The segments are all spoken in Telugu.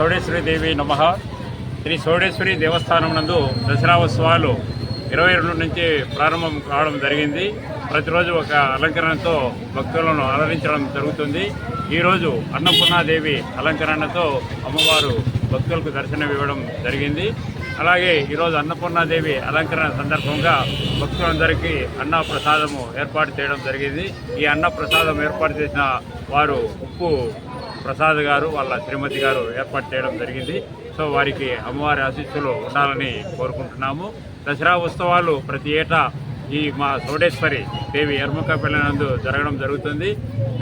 సోడేశ్వరి దేవి నమ. శ్రీ సౌడేశ్వరి దేవస్థానం నందు దసరా ఉత్సవాలు ఇరవై రెండు నుంచి ప్రారంభం కావడం జరిగింది. ప్రతిరోజు ఒక అలంకరణతో భక్తులను అలరించడం జరుగుతుంది. ఈరోజు అన్నపూర్ణాదేవి అలంకరణతో అమ్మవారు భక్తులకు దర్శనం ఇవ్వడం జరిగింది. అలాగే ఈరోజు అన్నపూర్ణాదేవి అలంకరణ సందర్భంగా భక్తులందరికీ అన్న ప్రసాదము ఏర్పాటు చేయడం జరిగింది. ఈ అన్న ప్రసాదం ఏర్పాటు చేసిన వారు ఉప్పు ప్రసాద్ గారు వాళ్ళ శ్రీమతి గారు ఏర్పాటు చేయడం జరిగింది. సో వారికి అమ్మవారి ఆశీస్సులు ఉండాలని కోరుకుంటున్నాము. దసరా ఉత్సవాలు ప్రతి ఏటా ఈ మా సౌడేశ్వరి దేవి ఎర్మకపల్లి నందు జరగడం జరుగుతుంది.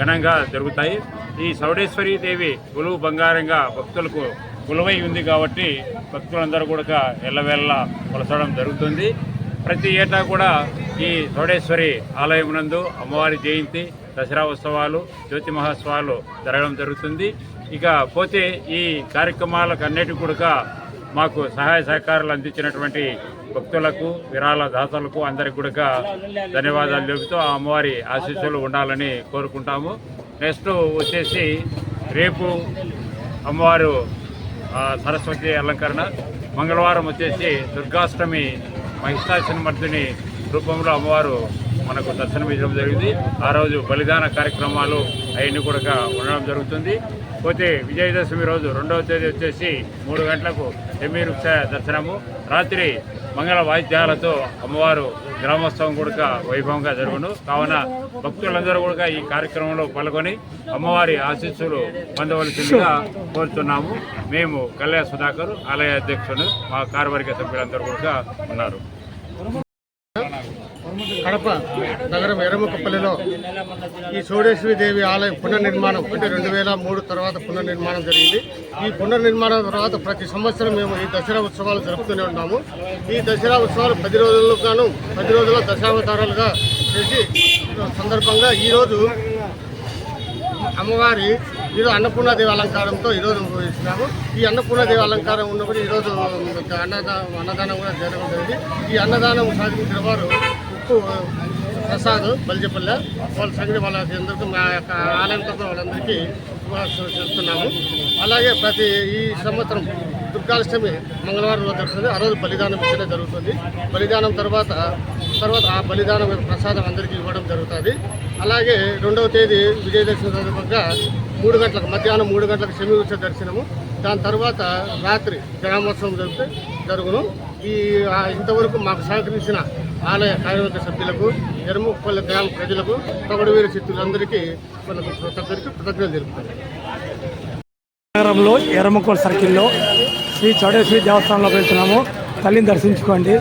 ఘనంగా జరుగుతాయి. ఈ సౌడేశ్వరి దేవి గులువు బంగారంగా భక్తులకు గులువై ఉంది కాబట్టి భక్తులందరూ కూడా ఎల్లవేళ్ళ కొలసడం జరుగుతుంది. ప్రతి ఏటా కూడా ఈ సౌడేశ్వరి ఆలయం నందు అమ్మవారి జయంతి దసరా ఉత్సవాలు జ్యోతి మహోత్సవాలు జరగడం జరుగుతుంది. ఇక పోతే ఈ కార్యక్రమాలకు అన్నిటి కూడా మాకు సహాయ సహకారాలు అందించినటువంటి భక్తులకు విరాళ దాతలకు అందరికి కూడా ధన్యవాదాలు చెబుతూ ఆ అమ్మవారి ఆశీస్సులు ఉండాలని కోరుకుంటాము. నెక్స్ట్ వచ్చేసి రేపు అమ్మవారు సరస్వతి అలంకరణ. మంగళవారం వచ్చేసి దుర్గాష్టమి మహిషాసుని రూపంలో అమ్మవారు మనకు దర్శనం ఇవ్వడం జరిగింది. ఆ రోజు బలిదాన కార్యక్రమాలు అవన్నీ కూడా ఉండడం జరుగుతుంది. పోతే విజయదశమి రోజు రెండవ తేదీ వచ్చేసి మూడు గంటలకు ఎమ్మిరుక్ష దర్శనము. రాత్రి మంగళ వాయిద్యాలతో అమ్మవారు గ్రామోత్సవం కూడా వైభవంగా జరుగును. కావున భక్తులందరూ కూడా ఈ కార్యక్రమంలో పాల్గొని అమ్మవారి ఆశీస్సులు పొందవలసిందిగా కోరుతున్నాము. మేము కళ్యాణ సుధాకర్ ఆలయ అధ్యక్షుడు మా కార్యవర్గ సభ్యులందరూ కూడా ఉన్నారు. కడప నగరం ఎర్రముఖపల్లిలో ఈ సోడేశ్వరి దేవి ఆలయం పునర్నిర్మాణం అంటే రెండు వేల మూడు తర్వాత పునర్నిర్మాణం జరిగింది. ఈ పునర్నిర్మాణం తర్వాత ప్రతి సంవత్సరం మేము ఈ దసరా ఉత్సవాలు జరుపుతూనే ఉన్నాము ఈ దసరా ఉత్సవాలు పది రోజులుగాను పది రోజుల దశావతారాలుగా చేసి సందర్భంగా ఈరోజు అమ్మవారి ఈరోజు అన్నపూర్ణాదేవి అలంకారంతో ఈరోజు ఇస్తున్నాము ఈ అన్నపూర్ణాదేవి అలంకారం ఉన్నప్పుడు ఈరోజు అన్నదా అన్నదానం కూడా జరగడం జరిగింది. ఈ అన్నదానం సాధించిన వారు ఉప్పు ప్రసాద్ బలిజపల్లె వాళ్ళ సంగతి వాళ్ళ అందరికీ మా యొక్క ఆలయం తరఫున వాళ్ళందరికీ శుభాకాంక్షలు చెప్తున్నాము. అలాగే ప్రతి ఈ సంవత్సరం దుర్గాష్టమి మంగళవారం రోజు జరుగుతుంది. ఆ రోజు బలిదానం ఇచ్చడం జరుగుతుంది. బలిదానం తర్వాత తర్వాత ఆ బలిదానం ప్రసాదం అందరికీ ఇవ్వడం జరుగుతుంది. అలాగే రెండవ తేదీ విజయదశమి సందర్భంగా మూడు గంటలకు మధ్యాహ్నం మూడు గంటలకు శమీవృక్ష దర్శనము. దాని తర్వాత రాత్రి గ్రామోత్సవం జరిగితే జరుగును. ఈ ఇంతవరకు మాకు సహకరించిన ఆలయ కార్యవర్గ సభ్యులకు ఎరుముపల్లి గ్రామ ప్రజలకు తగడవీర చిత్తులందరికీ మనకు ప్రతి కృతజ్ఞతలు తెలుపుతారు నగరంలో ఎర్రముకోల్ సర్కిల్లో శ్రీ చౌడేశ్వరి దేవస్థానంలో వెళ్తున్నాము. తల్లిని దర్శించుకోండి.